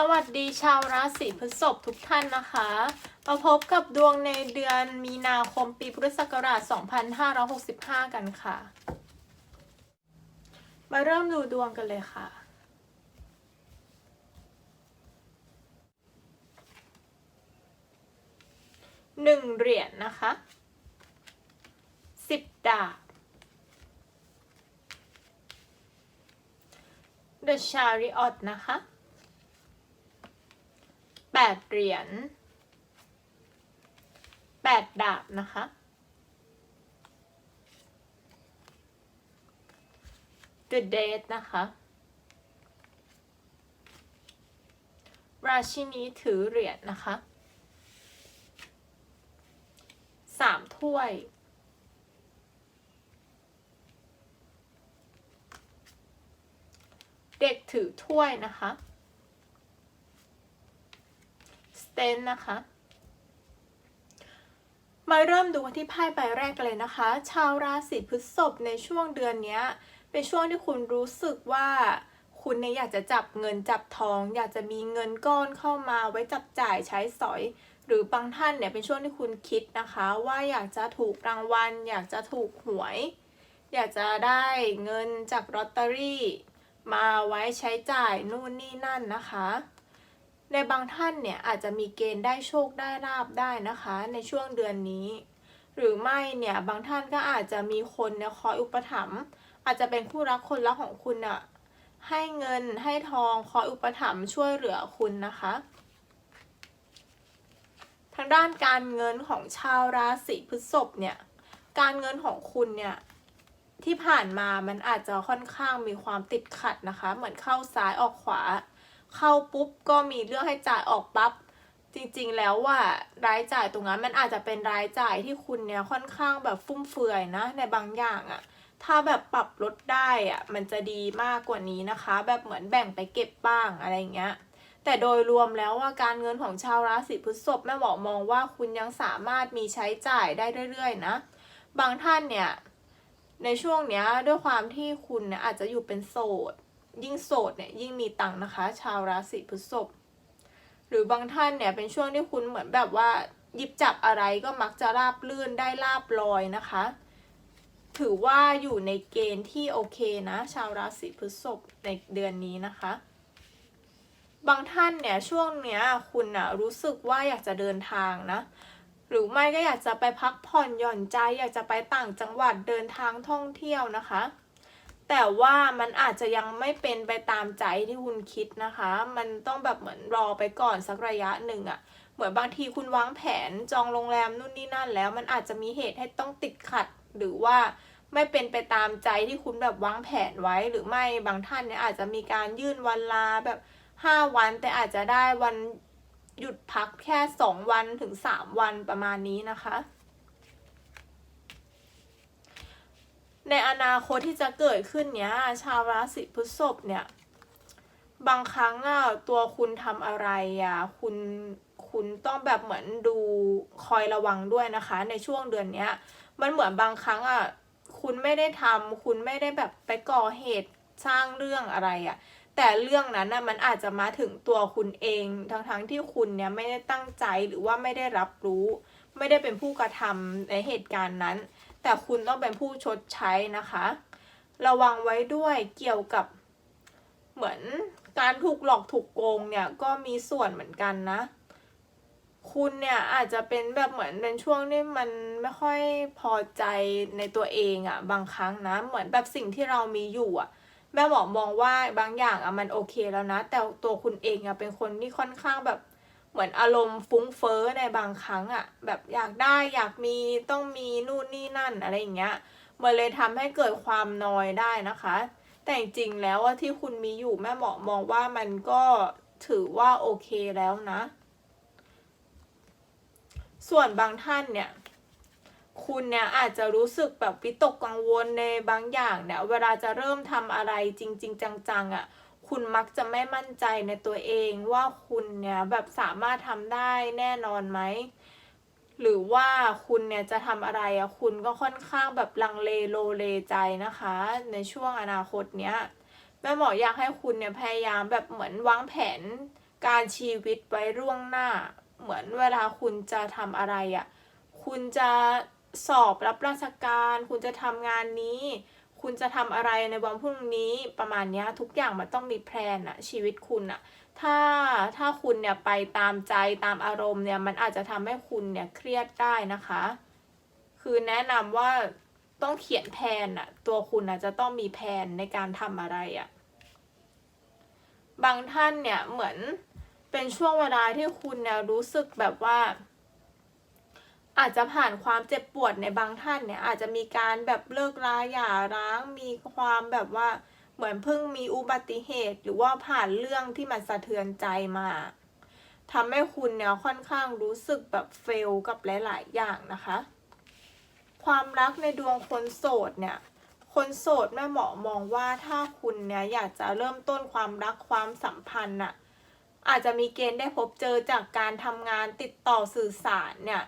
สวัสดีชาวราศีพฤษภทุกท่านนะคะมาพบกับดวงในเดือนมีนาคมปีพุทธศักราช 2565 กันค่ะ มาเริ่มดูดวงกันเลยค่ะ หนึ่งเหรียญนะคะ สิบดาบ The Chariot นะคะ แปดเหรียญแปดดาบนะคะ The Dead นะคะ ราชินีถือเหรียญนะคะสามถ้วยเด็กถือถ้วยนะคะ ส เตนนะคะ มาเริ่มดูกันที่ไพ่ใบแรกกันเลยนะคะ ชาวราศีพฤษภในช่วงเดือนนี้เป็นช่วงที่คุณรู้สึกว่าคุณเนี่ยอยากจะจับเงินจับทอง อยากจะมีเงินก้อนเข้ามาไว้จับจ่ายใช้สอย หรือบางท่านเนี่ยเป็นช่วงที่คุณคิดนะคะ ว่าอยากจะถูกรางวัล อยากจะถูกหวย อยากจะได้เงินจากลอตเตอรี่ มาไว้ใช้จ่ายนู่นนี่นั่นนะคะ ในบางท่านเนี่ยอาจจะมีเกณฑ์ได้โชคได้ลาบได้นะคะ ในช่วงเดือนนี้ หรือไม่เนี่ยบางท่านก็อาจจะมีคนเนี่ยคอยอุปถัมภ์อาจจะเป็นคู่รักคนรักของคุณอะให้เงินให้ทองคอยอุปถัมภ์ช่วยเหลือคุณนะคะ ทางด้านการเงินของชาวราศีพฤษภเนี่ยการเงินของคุณเนี่ยที่ผ่านมามันอาจจะค่อนข้างมีความติดขัดนะคะ เหมือนเข้าซ้ายออกขวา เข้าปุ๊บก็มีเรื่องให้จ่ายออกปั๊บจริงๆแล้วว่ารายจ่ายตรงนั้นมันอาจจะเป็นรายจ่ายที่คุณเนี่ยค่อนข้างแบบฟุ่มเฟือยนะ ในบางอย่างอะถ้าแบบปรับลดได้อะมันจะดีมากกว่านี้นะคะ แบบเหมือนแบ่งไปเก็บบ้างอะไรเงี้ยแต่โดยรวมแล้วว่าการเงินของชาวราศีพฤษภแม่หมอมองว่าคุณยังสามารถมีใช้จ่ายได้เรื่อยๆนะ บางท่านเนี่ยในช่วงเนี้ยด้วยความที่คุณเนี่ยอาจจะอยู่เป็นโสด ยิ่งโสดเนี่ยยิ่งมีตังค์นะคะ ชาวราศีพฤษภหรือบางท่านเนี่ยเป็นช่วงที่คุณเหมือนแบบว่าหยิบจับอะไรก็มักจะราบลื่นได้ลาบลอยนะคะ ถือว่าอยู่ในเกณฑ์ที่โอเคนะ ชาวราศีพฤษภในเดือนนี้นะคะ บางท่านเนี่ยช่วงเนี้ยคุณอะรู้สึกว่าอยากจะเดินทางนะหรือไม่ก็อยากจะไปพักผ่อนหย่อนใจ อยากจะไปต่างจังหวัดเดินทางท่องเที่ยวนะคะ แต่ว่ามันอาจจะยังไม่เป็นไปตามใจที่คุณคิดนะคะ มันต้องแบบเหมือนรอไปก่อนสักระยะหนึ่งอะ่ะเหมือนบางทีคุณวางแผนจองโรงแรมนู่นนี่นั่นแล้ว มันอาจจะมีเหตุให้ต้องติดขัดหรือว่าไม่เป็นไปตามใจที่คุณแบบวางแผนไว้หรือไม่บางท่านเนี่ยอาจจะมีการยื่นวันลาแบบห้าวันแต่อาจจะได้วันหยุดพักแค่สองวันถึงสามวันประมาณนี้นะคะ ในอนาคตที่จะเกิดขึ้นเนี้ย ชาวราศีพฤษภเนี่ย บางครั้งอะตัวคุณทำอะไรอะคุณคุณต้องแบบเหมือนดูคอยระวังด้วยนะคะ ในช่วงเดือนเนี้ย มันเหมือนบางครั้งอะคุณไม่ได้ทำคุณไม่ได้แบบไปก่อเหตุสร้างเรื่องอะไรอะ แต่เรื่องนั้นน่ะมันอาจจะมาถึงตัวคุณเองทั้งๆทที่คุณเนี่ยไม่ได้ตั้งใจหรือว่าไม่ได้รับรู้ ไม่ได้เป็นผู้กระทำในเหตุการณ์นั้น แต่คุณต้องเป็นผู้ชดใช้นะคะ ระวังไว้ด้วยเกี่ยวกับเหมือนการถูกหลอกถูกโกงเนี่ยก็มีส่วนเหมือนกันนะ คุณเนี่ยอาจจะเป็นแบบเหมือนเป็นช่วงที่มันไม่ค่อยพอใจในตัวเองอะ่ะบางครั้งนะเหมือนแบบสิ่งที่เรามีอยู่อะ่ะแม่หมอมองว่าบางอย่างอะ่ะมันโอเคแล้วนะ แต่ตัวคุณเองอะ่ะเป็นคนที่ค่อนข้างแบบ เหมือนอารมณ์ฟุ้งเฟ้อในบางครั้งอะ่ะแบบอยากได้อยากมีต้องมีนู่นนี่นั่นอะไรอย่างเงี้ยมันเลยทำให้เกิดความนอยได้นะคะ แต่จริงๆแล้วว่าที่คุณมีอยู่แม่หมอมองว่ามันก็ถือว่าโอเคแล้วนะ ส่วนบางท่านเนี่ยคุณเนี่ยอาจจะรู้สึกแบบวิตกกังวลในบางอย่างเนี่ยเวลาจะเริ่มทำอะไรจริง ๆ จังๆอะ่ะ คุณมักจะไม่มั่นใจในตัวเองว่าคุณเนี่ยแบบสามารถทำได้แน่นอนไหม หรือว่าคุณเนี่ยจะทำอะไรอะคุณก็ค่อนข้างแบบลังเลโลเลใจนะคะ ในช่วงอนาคตเนี้ยแม่หมออยากให้คุณเนี่ยพยายามแบบเหมือนวางแผนการชีวิตไว้ร่วงหน้า เหมือนเวลาคุณจะทำอะไรอะ่ะคุณจะสอบรับราชการ คุณจะทำงานนี้ คุณจะทำอะไรในวันพรุ่งนี้ประมาณนี้ทุกอย่างมันต้องมีแพลนอะชีวิตคุณอะถ้าถ้าคุณเนี่ยไปตามใจตามอารมณ์เนี่ยมันอาจจะทำให้คุณเนี่ยเครียดได้นะคะ คือแนะนำว่าต้องเขียนแผนอะตัวคุณอะจะต้องมีแผนในการทำอะไรอะบางท่านเนี่ยเหมือนเป็นช่วงเวลาที่คุณเนี่ยรู้สึกแบบว่า อาจจะผ่านความเจ็บปวดในบางท่านเนี่ย อาจจะมีการแบบเลิกราหย่าร้าง มีความแบบว่าเหมือนเพิ่งมีอุบัติเหตุ หรือว่าผ่านเรื่องที่มันสะเทือนใจมาทำให้คุณเนี่ยค่อนข้างรู้สึกแบบเฟลกับหลาย ๆ อย่างนะคะ ความรักในดวงคนโสดเนี่ยคนโสดแม่หมอมองว่าถ้าคุณเนี่ยอยากจะเริ่มต้นความรักความสัมพันธ์น่ะอาจจะมีเกณฑ์ได้พบเจอจากการทำงานติดต่อสื่อสารเนี่ย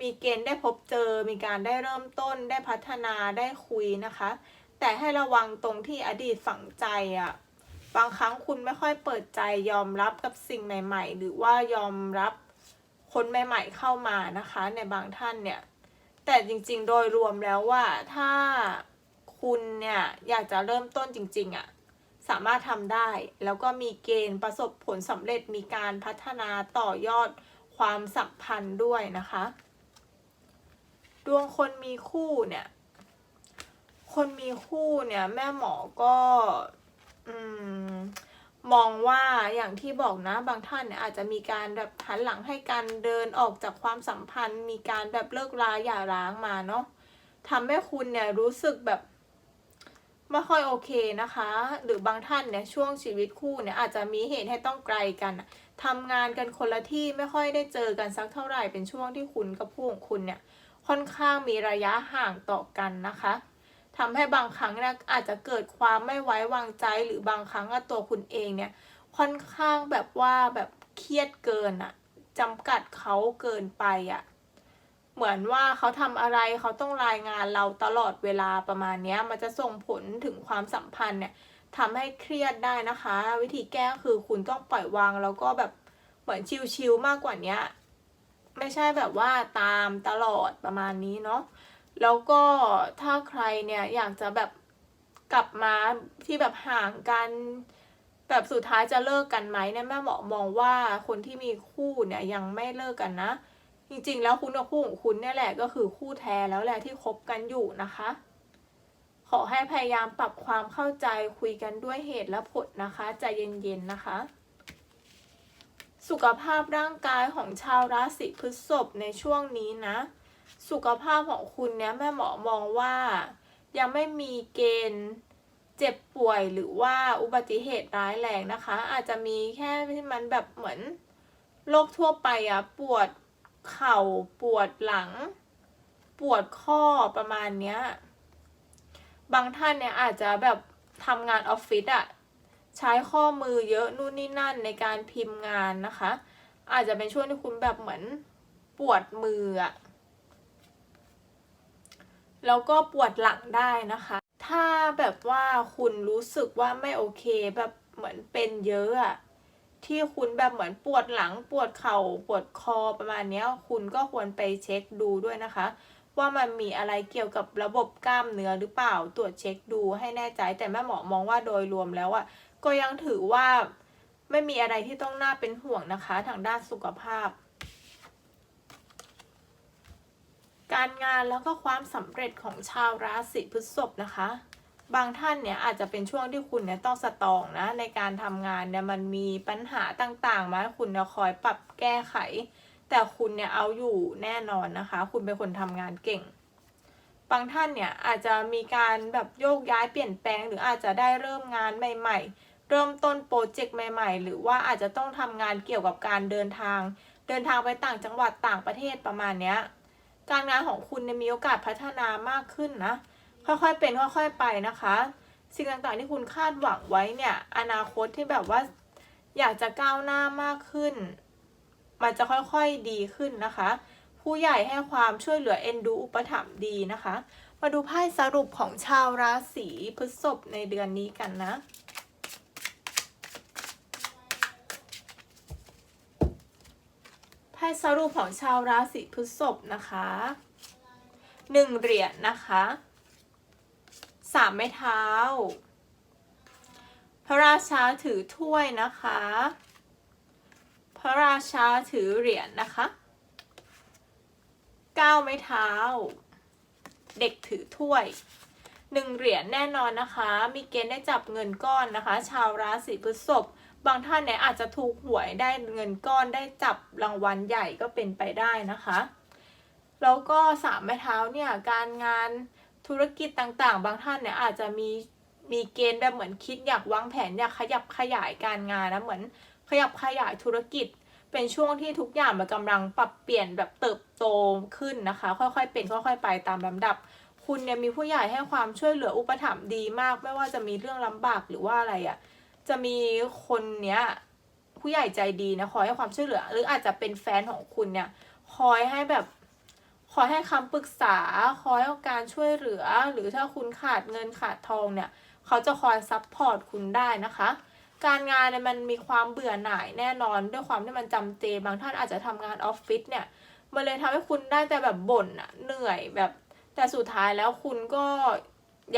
มีเกณฑ์ได้พบเจอ มีการได้เริ่มต้น ได้พัฒนา ได้คุยนะคะ แต่ให้ระวังตรงที่อดีตฝังใจอะ่ะบางครั้งคุณไม่ค่อยเปิดใจยอมรับกับสิ่งใหม่ ๆ หรือว่ายอมรับคนใหม่ ๆ เข้ามานะคะ ในบางท่านเนี่ย แต่จริงๆ โดยรวมแล้วว่าถ้าคุณเนี่ยอยากจะเริ่มต้นจริงๆอะ่ะสามารถทำได้ แล้วก็มีเกณฑ์ประสบผลสำเร็จมีการพัฒนาต่อยอดความสัมพันธ์ด้วยนะคะ ดวงคนมีคู่เนี่ย คนมีคู่เนี่ย แม่หมอก็อืมมองว่าอย่างที่บอกนะบางท่านเนี่ยอาจจะมีการแบบหันหลังให้การเดินออกจากความสัมพันธ์ มีการแบบเลิกราหย่าร้างมาเนาะทำให้คุณเนี่ยรู้สึกแบบไม่ค่อยโอเคนะคะ หรือบางท่านเนี่ยช่วงชีวิตคู่เนี่ยอาจจะมีเหตุให้ต้องไกลกันทำงานกันคนละที่ไม่ค่อยได้เจอกันสักเท่าไหร่เป็นช่วงที่คุณกับผู้ของคุณเนี่ย ค่อนข้างมีระยะห่างต่อกันนะคะทำให้บางครั้งเนี่ยอาจจะเกิดความไม่ไว้วางใจหรือบางครั้งตัวคุณเองเนี่ยค่อนข้างแบบว่าแบบเครียดเกินอะจำกัดเขาเกินไปอะเหมือนว่าเขาทำอะไรเขาต้องรายงานเราตลอดเวลาประมาณนี้มันจะส่งผลถึงความสัมพันธ์เนี่ยทำให้เครียดได้นะคะ วิธีแก้คือคุณต้องปล่อยวางแล้วก็แบบเหมือนชิลๆมากกว่านี้ ไม่ใช่แบบว่าตามตลอดประมาณนี้เนาะแล้วก็ถ้าใครเนี่ยอยากจะแบบกลับมาที่แบบห่างกันแบบสุดท้ายจะเลิกกันไหมเนี่ยแม่หมอมองว่าคนที่มีคู่เนี่ยยังไม่เลิกกันนะ จริงๆ แล้วคุณกับคู่ของคุณเนี่ยแหละก็คือคู่แท้แล้วแหละที่คบกันอยู่นะคะ ขอให้พยายามปรับความเข้าใจคุยกันด้วยเหตุและผลนะคะใจเย็นๆนะคะ สุขภาพร่างกายของชาวราศีพฤษภในช่วงนี้นะ สุขภาพของคุณเนี่ยแม่หมอมองว่า ยังไม่มีเกณฑ์เจ็บป่วยหรือว่าอุบัติเหตุร้ายแรงนะคะ อาจจะมีแค่ที่มันแบบเหมือนโรคทั่วไปอะปวดเข่าปวดหลัง ปวดข้อประมาณเนี้ย บางท่านเนี่ยอาจจะแบบทำงานออฟฟิศอะ ใช้ข้อมือเยอะนู่นนี่นั่นในการพิมพ์งานนะคะ อาจจะเป็นช่วงที่คุณแบบเหมือนปวดมืออะแล้วก็ปวดหลังได้นะคะ ถ้าแบบว่าคุณรู้สึกว่าไม่โอเคแบบเหมือนเป็นเยอะอะที่คุณแบบเหมือนปวดหลังปวดเข่าปวดคอประมาณนี้คุณก็ควรไปเช็คดูด้วยนะคะ ว่ามันมีอะไรเกี่ยวกับระบบกล้ามเนื้อหรือเปล่าตรวจเช็คดูให้แน่ใจแต่แม่หมอมองว่าโดยรวมแล้วอะ ก็ยังถือว่าไม่มีอะไรที่ต้องน่าเป็นห่วงนะคะ ทางด้านสุขภาพ การงานแล้วก็ความสำเร็จของชาวราศีพฤษภนะคะ บางท่านเนี่ยอาจจะเป็นช่วงที่คุณเนี่ยต้องสตองนะในการทำงานเนี่ยมันมีปัญหาต่างๆ มาให้คุณเนี่ยคอยปรับแก้ไข แต่คุณเนี่ยเอาอยู่แน่นอนนะคะ คุณเป็นคนทำงานเก่ง บางท่านเนี่ยอาจจะมีการแบบโยกย้ายเปลี่ยนแปลง หรืออาจจะได้เริ่มงานใหม่ ๆ เริ่มต้นโปรเจกต์ใหม่ ๆ หรือว่าอาจจะต้องทำงานเกี่ยวกับการเดินทาง เดินทางไปต่างจังหวัดต่างประเทศประมาณเนี้ยการงานของคุณเนี่ยมีโอกาสพัฒนามากขึ้นนะ ค่อยๆเป็นค่อยๆไปนะคะ สิ่งต่างๆที่คุณคาดหวังไว้เนี่ยอนาคตที่แบบว่าอยากจะก้าวหน้า มากขึ้น มันจะค่อยๆดีขึ้นนะคะ ผู้ใหญ่ให้ความช่วยเหลือเอ็นดูอุปถัมภ์ดีนะคะ มาดูไพ่สรุปของชาวราศีพฤษภในเดือนนี้กันนะไพ่สรุปของชาวราศีพฤษภนะคะหนึ่งเหรียญนะคะสามไม้เท้า พระราชาถือถ้วยนะคะ พระราชาถือเหรียญนะคะ ก้าไม้เท้า เด็กถือถ้วยหนึ่งเหรียญแน่นอนนะคะ มีเกณฑ์ได้จับเงินก้อนนะคะ ชาวราศีพฤษภบางท่านเนี่ยอาจจะถูกหวยได้เงินก้อนได้จับรางวัลใหญ่ก็เป็นไปได้นะคะ แล้วก็สามไม้เท้าเนี่ยการงานธุรกิจต่างๆ บางท่านเนี่ยอาจจะมีมีเกณฑ์แบบเหมือนคิดอยากวางแผนอยากขยับขยายการงานนะเหมือนขยับขยายธุรกิจ เป็นช่วงที่ทุกอย่างมันกำลังปรับเปลี่ยนแบบเติบโตขึ้นนะคะ ค่อยๆ เป็นค่อยๆ ไปตามลำดับ คุณเนี่ยมีผู้ใหญ่ให้ความช่วยเหลืออุปถัมภ์ดีมาก ไม่ว่าจะมีเรื่องลำบากหรือว่าอะไรอะ่ะ จะมีคนเนี้ยผู้ใหญ่ใจดีนะคอยให้ความช่วยเหลือ หรืออาจจะเป็นแฟนของคุณเนี่ยคอยให้แบบคอยให้คำปรึกษาคอยให้การช่วยเหลือ หรือถ้าคุณขาดเงินขาดทองเนี่ย เขาจะคอยซัพพอร์ตคุณได้นะคะ การงานเนี่ยมันมีความเบื่อหน่ายแน่นอนด้วยความที่มันจำเจ บางท่านอาจจะทำงานออฟฟิศเนี่ยมันเลยทำให้คุณได้แต่แบบบ่นอะเหนื่อยแบบ แต่สุดท้ายแล้วคุณก็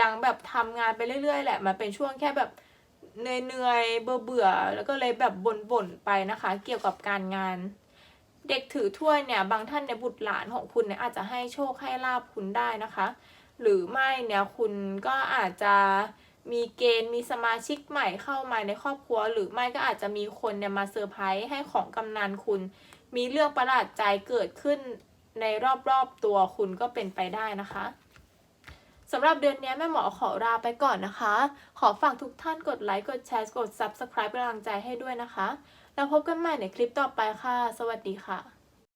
ยังแบบทำงานไปเรื่อย ๆ แหละมันเป็นช่วงแค่แบบเหนื่อยๆเบื่อๆแล้วก็เลยแบบบ่นๆไปนะคะ เกี่ยวกับการงาน เด็กถือถ้วยเนี่ยบางท่านในบุตรหลานของคุณเนี่ยอาจจะให้โชคให้ลาบคุณได้นะคะ หรือไม่เนี่ยคุณก็อาจจะ มีเกณฑ์มีสมาชิกใหม่เข้ามาในครอบครัว หรือไม่ก็อาจจะมีคนเนี่ยมาเซอร์ไพรส์ให้ของกำนันคุณ มีเรื่องประหลาดใจเกิดขึ้นในรอบๆตัวคุณก็เป็นไปได้นะคะสำหรับเดือนนี้แม่หมอขอลาไปก่อนนะคะ ขอฝากทุกท่านกดไลค์ กดแชร์ กด Subscribe เป็นกำลังใจให้ด้วยนะคะ แล้วพบกันใหม่ในคลิปต่อไปค่ะ สวัสดีค่ะ